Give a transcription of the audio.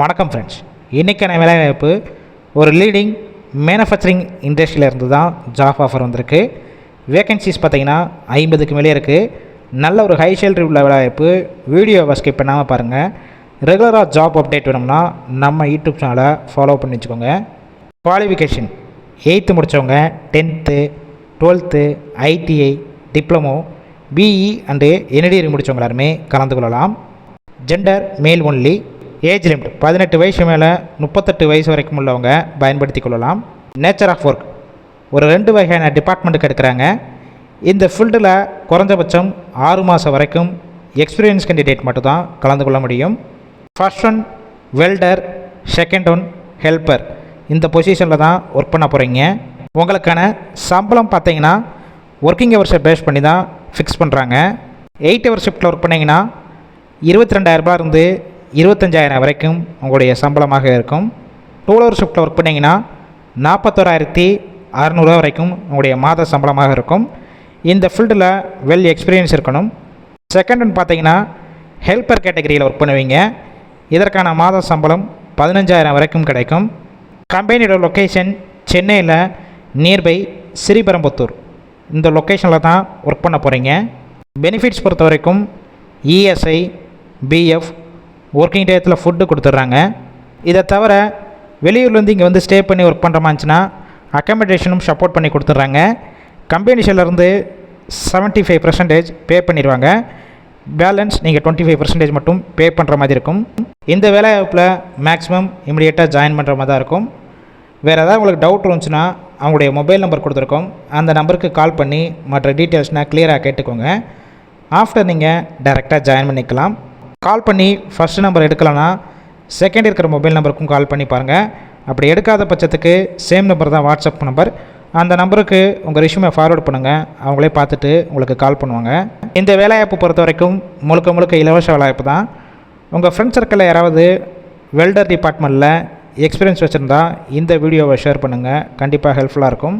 வணக்கம் ஃப்ரெண்ட்ஸ் இன்றைக்கான வேலைவாய்ப்பு ஒரு லீடிங் மேனுஃபேக்சரிங் இண்டஸ்ட்ரியிலேருந்து தான் ஜாப் ஆஃபர் வந்திருக்கு. வேகன்சிஸ் பார்த்தீங்கன்னா ஐம்பதுக்கு மேலே இருக்குது நல்ல ஒரு ஹை சேலரி உள்ள வேலைவாய்ப்பு. வீடியோவை ஸ்கிப் பண்ணாமல் பாருங்கள் ரெகுலராக ஜாப் அப்டேட் வேணும்னா நம்ம யூடியூப் சேனலை ஃபாலோ பண்ணி வச்சுக்கோங்க. குவாலிஃபிகேஷன் எயித்து முடித்தவங்க tenth twelfth ITI diploma BE and NTR முடித்தவங்க எல்லாருமே கலந்து கொள்ளலாம். ஜெண்டர் மேல் ஒன்லி ஏஜ் லிமிட் பதினெட்டு வயசு மேலே முப்பத்தெட்டு வயசு வரைக்கும் உள்ளவங்க பயன்படுத்தி கொள்ளலாம். நேச்சர் ஆஃப் ஒர்க் ஒரு ரெண்டு வகையான டிபார்ட்மெண்ட்டுக்கு எடுக்கிறாங்க. இந்த ஃபீல்டில் குறைஞ்சபட்சம் ஆறு மாதம் வரைக்கும் எக்ஸ்பீரியன்ஸ் கேண்டிடேட் மட்டும்தான் கலந்து கொள்ள முடியும். First one welder second one helper இந்த பொசிஷனில் தான் ஒர்க் பண்ண போகிறீங்க உங்களுக்கான சம்பளம் பார்த்தீங்கன்னா ஒர்க்கிங் ஹவர்ஸை பேஸ் பண்ணி தான் ஃபிக்ஸ் பண்ணுறாங்க எயிட் ஹவர் ஷிஃப்ட்டில் ஒர்க் பண்ணிங்கன்னா இருபத்தி ரெண்டாயிரரூபா இருந்து இருபத்தஞ்சாயிரம் வரைக்கும் உங்களுடைய சம்பளமாக இருக்கும். டூல் ஹவர் ஷிஃப்ட்டில் ஒர்க் பண்ணிங்கன்னா நாற்பத்தோராயிரத்தி அறநூறுவா வரைக்கும் உங்களுடைய மாத சம்பளமாக இருக்கும். இந்த ஃபீல்டில் வெல் எக்ஸ்பீரியன்ஸ் இருக்கணும். செகண்ட் ஒன் பார்த்தீங்கன்னா ஹெல்ப்பர் கேட்டகரியில் ஒர்க் பண்ணுவீங்க. இதற்கான மாத சம்பளம் பதினஞ்சாயிரம் வரைக்கும் கிடைக்கும். கம்பெனியோட லொக்கேஷன் சென்னையில் நியர்பை ஸ்ரீபெரம்புத்தூர் இந்த லொக்கேஷனில் தான் ஒர்க் பண்ண போகிறீங்க பெனிஃபிட்ஸ் பொறுத்த வரைக்கும் இஎஸ்ஐ பிஎஃப் ஒர்க்கிங் டயத்தில் ஃபுட்டு கொடுத்துட்றாங்க. இதை தவிர வெளியூர்லேருந்து இங்கே வந்து ஸ்டே பண்ணி ஒர்க் பண்ணுற மாதிரிச்சுன்னா அக்கமடேஷனும் சப்போர்ட் பண்ணி கொடுத்துட்றாங்க. கம்பெனி இருந்து செவன்ட்டி ஃபைவ் பர்சன்டேஜ் பே பண்ணிடுவாங்க. பேலன்ஸ் நீங்கள் டுவெண்ட்டி ஃபைவ் பர்சன்டேஜ் மட்டும் பே பண்ணுற மாதிரி இருக்கும். இந்த வேலைவாய்ப்பில் மேக்ஸிமம் இமீடியட்டாக ஜாயின் பண்ணுற மாதிரி தான் இருக்கும். வேறு ஏதாவது உங்களுக்கு டவுட் இருந்துச்சுன்னா அவங்களுடைய மொபைல் நம்பர் கொடுத்துருக்கோம். அந்த நம்பருக்கு கால் பண்ணி மற்ற டீட்டெயில்ஸ்னால் கிளியராக கேட்டுக்கோங்க. ஆஃப்டர் நீங்கள் டைரெக்டாக ஜாயின் பண்ணிக்கலாம். கால் பண்ணி ஃபஸ்ட் நம்பர் எடுக்கலைன்னா செகண்ட் இருக்கிற மொபைல் நம்பருக்கும் கால் பண்ணி பாருங்கள் அப்படி எடுக்காத பட்சத்துக்கு சேம் நம்பர் தான் வாட்ஸ்அப் நம்பர் அந்த நம்பருக்கு உங்கள் ரெஷ்யூமை ஃபார்வர்ட் பண்ணுங்கள் அவங்களே பார்த்துட்டு உங்களுக்கு கால் பண்ணுவாங்க. இந்த வேலைவாய்ப்பு பொறுத்த வரைக்கும் முழுக்க முழுக்க இலவச வேலைவாய்ப்பு தான். உங்கள் ஃப்ரெண்ட் சர்க்கிளில் யாராவது வெல்டர் டிபார்ட்மெண்ட்டில் எக்ஸ்பீரியன்ஸ் வச்சுருந்தா இந்த வீடியோவை ஷேர் பண்ணுங்கள் கண்டிப்பாக ஹெல்ப்ஃபுல்லாக இருக்கும்.